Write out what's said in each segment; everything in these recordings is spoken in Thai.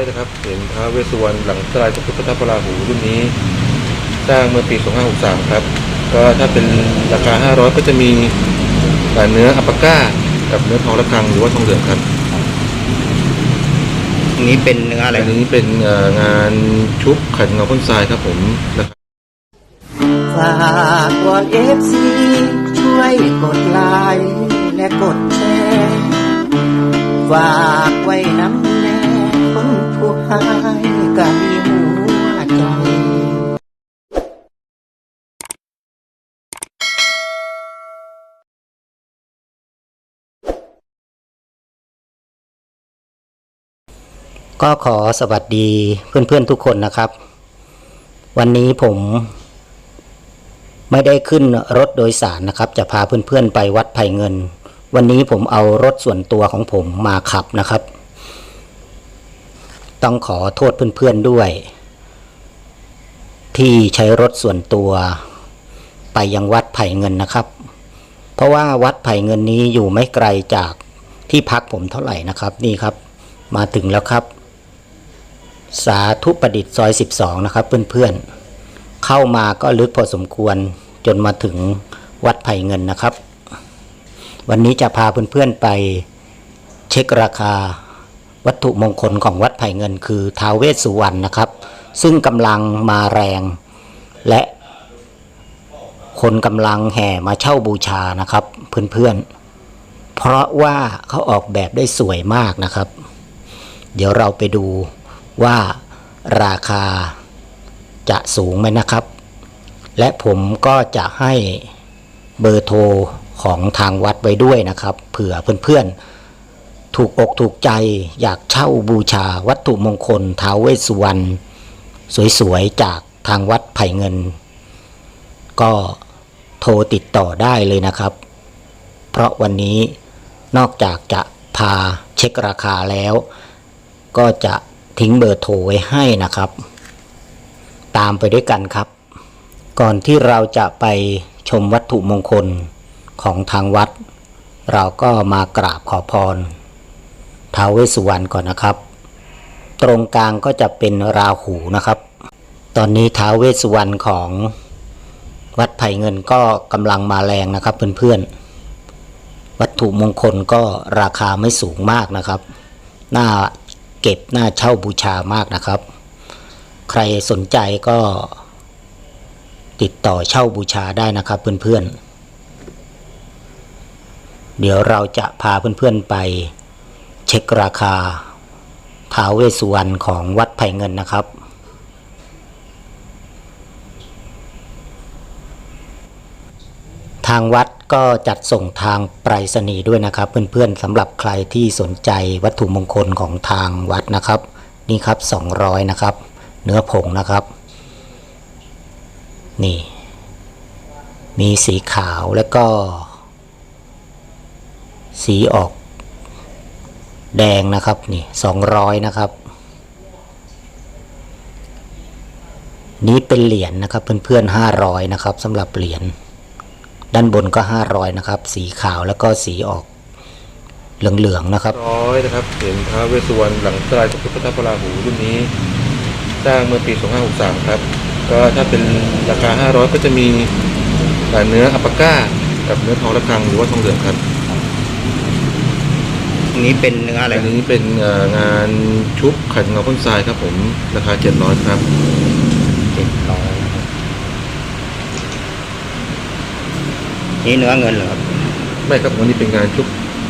อยนะครับเหรียญท้าวเวสสุวรรณหลังสลายพระพุทธพระราหูรุ่นนี้ สร้างเมื่อปี 2563 ครับ ก็ถ้าเป็นราคา 500 ก็จะมีเนื้ออัปปาก้า กับเนื้อทองระฆังหรือว่าทองเหลืองครับอันนี้เป็นเนื้ออะไรอันนี้เป็นเอ่องานชุบขัดเงาพ่นทรายครับผมราคาฝากวอนเอฟซีช่วยกดไลค์และกดแชร์ฝากไว้น้ำแน่คนผู้ หายก็มีหัวใจก็ขอสวัสดีเพื่อนๆทุกคนนะครับ วันนี้ผม ไม่ได้ขึ้นรถโดยสารนะครับ จะพาเพื่อนๆไปวัดไผ่เงิน วันนี้ผมเอารถส่วนตัวของผมมาขับนะครับ ต้องขอโทษเพื่อนๆด้วย ที่ใช้รถส่วนตัว ไปยังวัดไผ่เงินนะครับ เพราะว่าวัดไผ่เงินนี้อยู่ไม่ไกลจากที่พักผมเท่าไหร่นะครับนี่ครับ มาถึงแล้วครับ สาธุประดิษฐ์ซอย 12 นะครับ เพื่อนๆ เข้ามาก็ลึกพอสมควรจนมาถึงวัดไผ่เงินนะครับ วันนี้จะพาเพื่อนๆไปเช็คราคา วัตถุมงคลของวัดไผ่เงินคือท้าวเวสสุวรรณนะครับ ซึ่งกำลังมาแรง และคนกำลังแห่มาเช่าบูชานะครับ เพื่อนๆ เพราะว่าเขาออกแบบได้สวยมากนะครับ เดี๋ยวเราไปดูว่าราคาจะสูงไหมนะครับ และผมก็จะให้เบอร์โทรของทางวัดไว้ด้วยนะครับ เผื่อเพื่อนๆ ถูกอกถูกใจอยากเช่าบูชาวัตถุมงคลท้าวเวสสุวรรณสวยๆ จากทางวัดไผ่เงิน ก็โทรติดต่อได้เลยนะครับ เพราะวันนี้นอกจากจะพาเช็คราคาแล้ว ก็จะทิ้งเบอร์โทรไว้ให้นะครับ ตามไปด้วยกันครับ ก่อนที่เราจะไปชมวัตถุมงคลของทางวัด เราก็มากราบขอพร ท้าวเวสสุวรรณก่อนนะครับ ตรงกลางก็จะเป็นราหูนะครับ ตอนนี้ท้าวเวสสุวรรณของวัดไผ่เงินก็กำลังมาแรงนะครับเพื่อนๆ วัตถุมงคลก็ราคาไม่สูงมากนะครับน่าเก็บน่าเช่าบูชามากนะครับ ใครสนใจก็ติดต่อเช่าบูชาได้นะครับเพื่อนๆ เดี๋ยวเราจะพาเพื่อนๆไป เช็คราคาท้าวเวสสุวรรณของวัดไผ่เงินนะครับ ทางวัดก็จัดส่งทางไปรษณีย์ด้วยนะครับ เพื่อนๆสำหรับใครที่สนใจวัตถุมงคลของทางวัดนะครับ นี่ครับ 200 นะครับ เนื้อผงนะครับ นี่ มีสีขาวแล้วก็ สีออก แดงนะครับนี่200นะครับ นี้เป็นเหรียญนะครับเพื่อนๆ500นะครับสำหรับเหรียญด้านบนก็500นะครับ สีขาวแล้วก็สีออกเหลืองๆนะครับร้อยนะครับเหรียญท้าวเวสสุวรรณหลังสลายพระพุทธพระราหูรุ่นนี้ สร้างเมื่อปี2563ครับก็ถ้าเป็นราคา 500 ก็จะมีเนื้ออัปปาก้า กับเนื้อทองระฆังหรือว่าทองเหลืองครับ นนี้เป็นเนื้ออะไรอันนี้เป็นเอ่องานชุบขัดเงาพ่นทรายครับผมราคา700ครับเจ็ดร้อยนะครับนี่เนื้อเงินเหรอครับไม่ครับวันนี้เป็นงานชุบ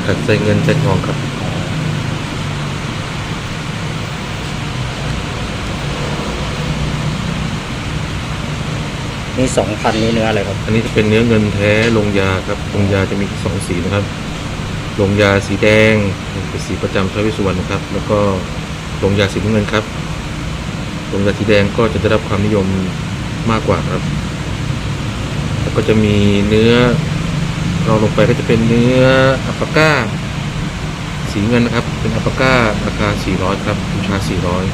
ขัดใส่เงินใส่ทองครับนี่สองพันนี่เนื้ออะไรครับ อันนี้จะเป็นเนื้อเงินแท้ลงยาครับลงยาจะมีสองสีนะครับ ลงยาสีแดงเป็นสีประจำท้าวเวสสุวรรณนะครับ แล้วก็ลงยาสีน้ำเงินครับลงยาสีแดงก็จะได้รับความนิยมมากกว่าครับ แล้วก็จะมีเนื้อเราลงไปก็จะเป็นเนื้ออัปปาก้า สีเงินนะครับ เป็นอัปปาก้าราคา 400 ครับบูชา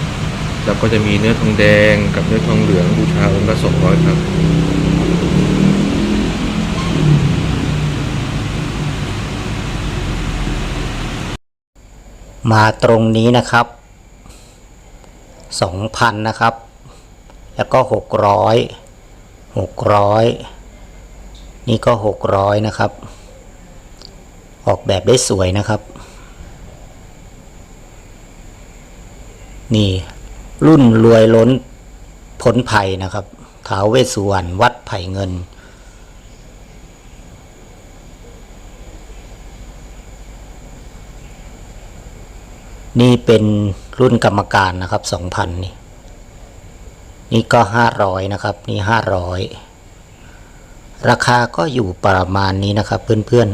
400 แล้วก็จะมีเนื้อทองแดงกับเนื้อทองเหลืองบูชาองค์ละ200 ครับ มาตรงนี้นะครับสองพันนะครับ แล้วก็หกร้อยหกร้อยนี่ก็หกร้อยนะครับ ออกแบบได้สวยนะครับ นี่รุ่นรวยล้นพ้นภัยนะครับท้าวเวสสุวรรณวัดไผ่เงิน นี่เป็นรุ่นกรรมการนะครับสองพันนี่ นี่ก็ห้าร้อยนะครับ นี่ห้าร้อยราคาก็อยู่ประมาณนี้นะครับเพื่อน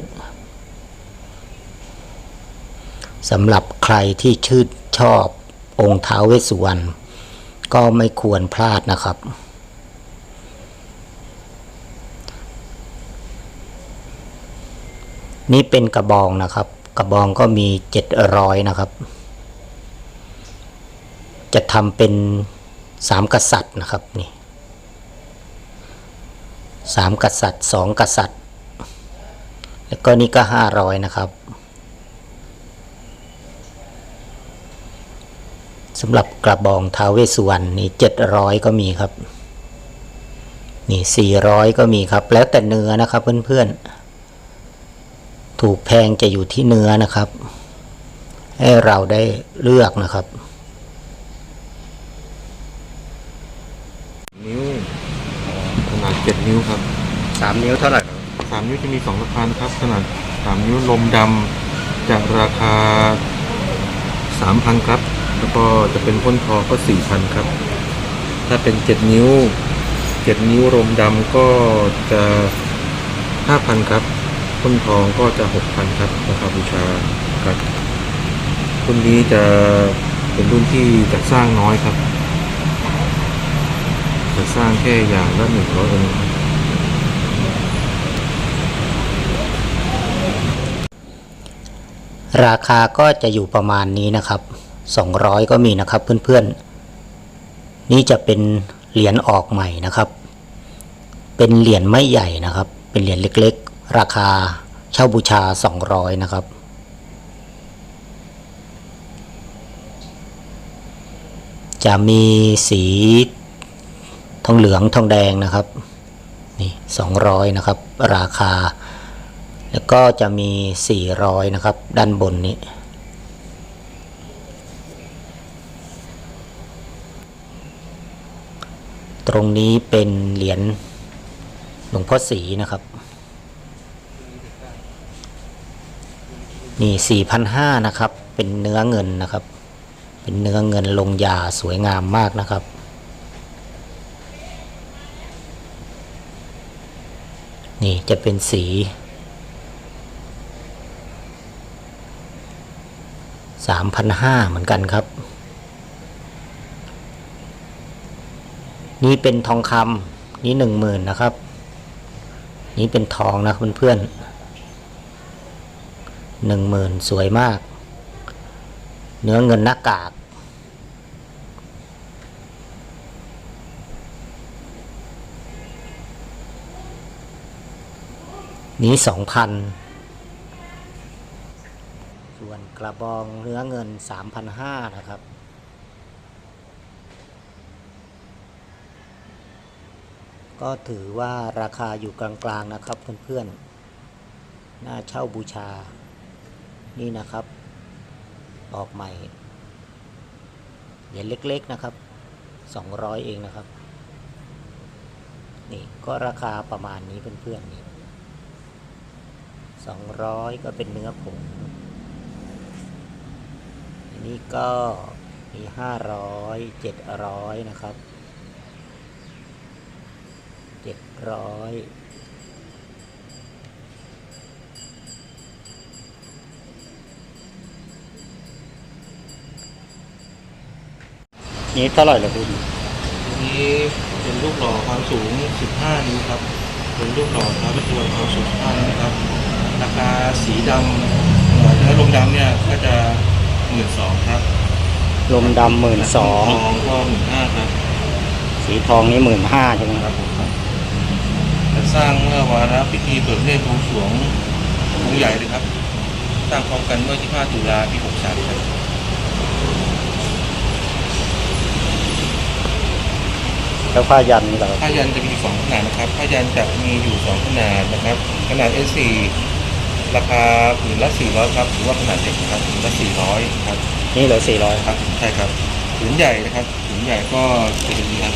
ๆสำหรับใครที่ชื่นชอบองค์ท้าวเวสสุวรรณก็ไม่ควรพลาดนะครับ นี่เป็นกระบองนะครับ กระบองก็มีเจ็ดร้อยนะครับ จะทำเป็นสามกษัตริย์นะครับนี่สามกษัตริย์สองกษัตริย์ แล้วก็นี่ก็ห้าร้อยนะครับสำหรับกระบองทาวเวสสุวรรณนี่เจ็ดร้อยก็มีครับ นี่สี่ร้อยก็มีครับ แล้วแต่เนื้อนะครับ เพื่อนๆ ถูกแพงจะอยู่ที่เนื้อนะครับ ให้เราได้เลือกนะครับ นิ้วข นิ้วครับสามนิ้วเท่าไหร่สามนิ้วจะมีสองราคานะครับขนาดสามนิ้วลมดำจะราคาสามพันครับ แล้วก็จะเป็นพ่นทองก็สี่พันครับ ถ้าเป็นเจ็ดนิ้วเจ็ดนิ้วลมดำก็จะห้าพันครับพ่นทองก็จะหกพันครับราคาบูชาครับรุ่นนี้จะเป็นรุ่นที่จัดสร้างน้อยครับจะสร้างแค่อย่างละหนึ่งร้อยองค์ค ราคาก็จะอยู่ประมาณนี้นะครับ 200 ก็มีนะครับเพื่อนๆ นี่จะเป็นเหรียญออกใหม่นะครับ เป็นเหรียญไม่ใหญ่นะครับ เป็นเหรียญเล็กๆ ราคาเช่าบูชา 200 นะครับ จะมีสีทองเหลืองทองแดงนะครับ นี่ 200 นะครับ ราคา แล้วก็จะมี 400 นะครับ ด้านบนนี้ ตรงนี้เป็นเหรียญหลวงพ่อศรีนะครับ นี่4,500นะครับ เป็นเนื้อเงินนะครับ เป็นเนื้อเงินลงยาสวยงามมากนะครับนี่จะเป็นสี สามพันห้าเหมือนกันครับ นี่เป็นทองคำนี่หนึ่งหมื่นนะครับ นี่เป็นทองนะเพื่อนๆหนึ่งหมื่นสวยมาก เนื้อเงินหน้ากากนี้สองพัน ส่วนกระบองเนื้อเงิน 3,500 นะครับ ก็ถือว่าราคาอยู่กลางๆนะครับเพื่อนๆ น่าเช่าบูชา นี่นะครับ ออกใหม่ เหรียญเล็กๆนะครับ 200 เองนะครับ นี่ก็ราคาประมาณนี้เพื่อนๆนี่200 ก็เป็นเนื้อผง นี้ก็มีห้าร้อยเจ็ดร้อยนะครับเจ็ดร้อยนี้เท่าไหร่ละคุณนี้เป็นรูปหล่อความสูง 15 นิ้วครับ เป็นรูปหล่อท้าวเวสสุวความสูง15นิ้วครับ ราคาสีดำเอ่อเนื้อลมดำเนี่ยก็จะ 12,000ครับลมดำหมื่นสองทองก็15,000ครับสีทองนี่หมื่นห้าใช่ไหมคครัรับบผมครับจะสร้างเมื่อวาระพิธีเปิดเนตรบวงสรวงองค์ใหญ่เลยครับ สร้างพร้อมกันเมื่อ 25 ตุลาปี 63ครับแล้วผ้ายันเหรอผ้ายันจะมีอยู่สองขนาดนะครับผ้ายันจะมีอยู่สองขนาดนะครับ ขนาด S4 ราคาผืนละ 400 ครับ หรือว่าขนาดเล็กนะครับผืนละ 400 ครับ นี่เหลือสี่ร้อยครับ ใช่ครับผืนใหญ่นะครับผืนใหญ่ก็จะเป็นอย่างนี้ครับ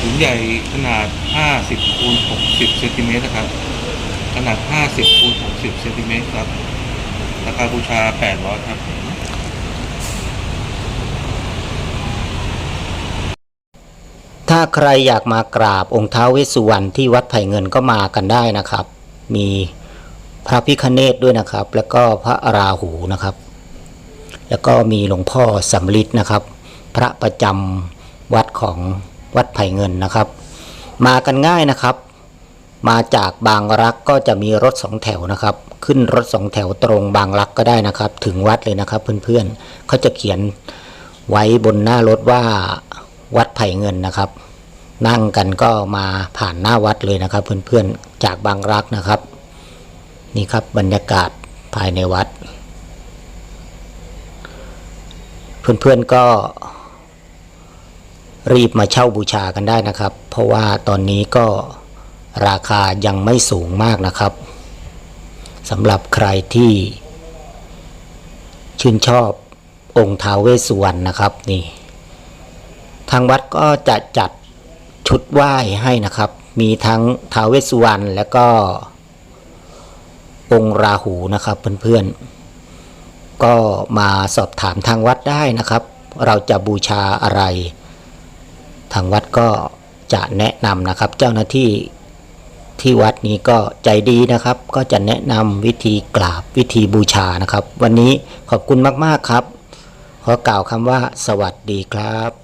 ผืนใหญ่ขนาด 50คูณ60เซนติเมตรนะครับ ขนาด 50คูณ60เซนติเมตรครับ ราคาบูชา 800 ครับ ถ้าใครอยากมากราบองค์ท้าวเวสสุวรรณที่วัดไผ่เงินก็มากันได้นะครับ มี พระพิคเนตด้วยนะครับ แล้วก็พระราหูนะครับ แล้วก็มีหลวงพ่อสำลิดนะครับ พระประจำวัดของวัดไผ่เงินนะครับ มากันง่ายนะครับ มาจากบางรักก็จะมีรถสองแถวนะครับ ขึ้นรถสองแถวตรงบางรักก็ได้นะครับ ถึงวัดเลยนะครับ เพื่อนๆเขาจะเขียนไว้บนหน้ารถว่าวัดไผ่เงินนะครับ นั่งกันก็มาผ่านหน้าวัดเลยนะครับ เพื่อนๆจากบางรักนะครับ นี่ครับบรรยากาศภายในวัด เพื่อนๆก็รีบมาเช่าบูชากันได้นะครับ เพราะว่าตอนนี้ก็ราคายังไม่สูงมากนะครับสำหรับใครที่ ชื่นชอบองค์ท้าวเวสสุวรรณนะครับนี่ ทางวัดก็จะจัดชุดไหว้ให้นะครับ มีทั้งท้าวเวสสุวรรณและก็ องค์ราหูนะครับเพื่อนๆ ก็มาสอบถามทางวัดได้นะครับ เราจะบูชาอะไร ทางวัดก็จะแนะนำนะครับ เจ้าหน้าที่ที่วัดนี้ก็ใจดีนะครับ ก็จะแนะนำวิธีกราบวิธีบูชานะครับ วันนี้ขอบคุณมากๆครับ ขอกล่าวคำว่าสวัสดีครับ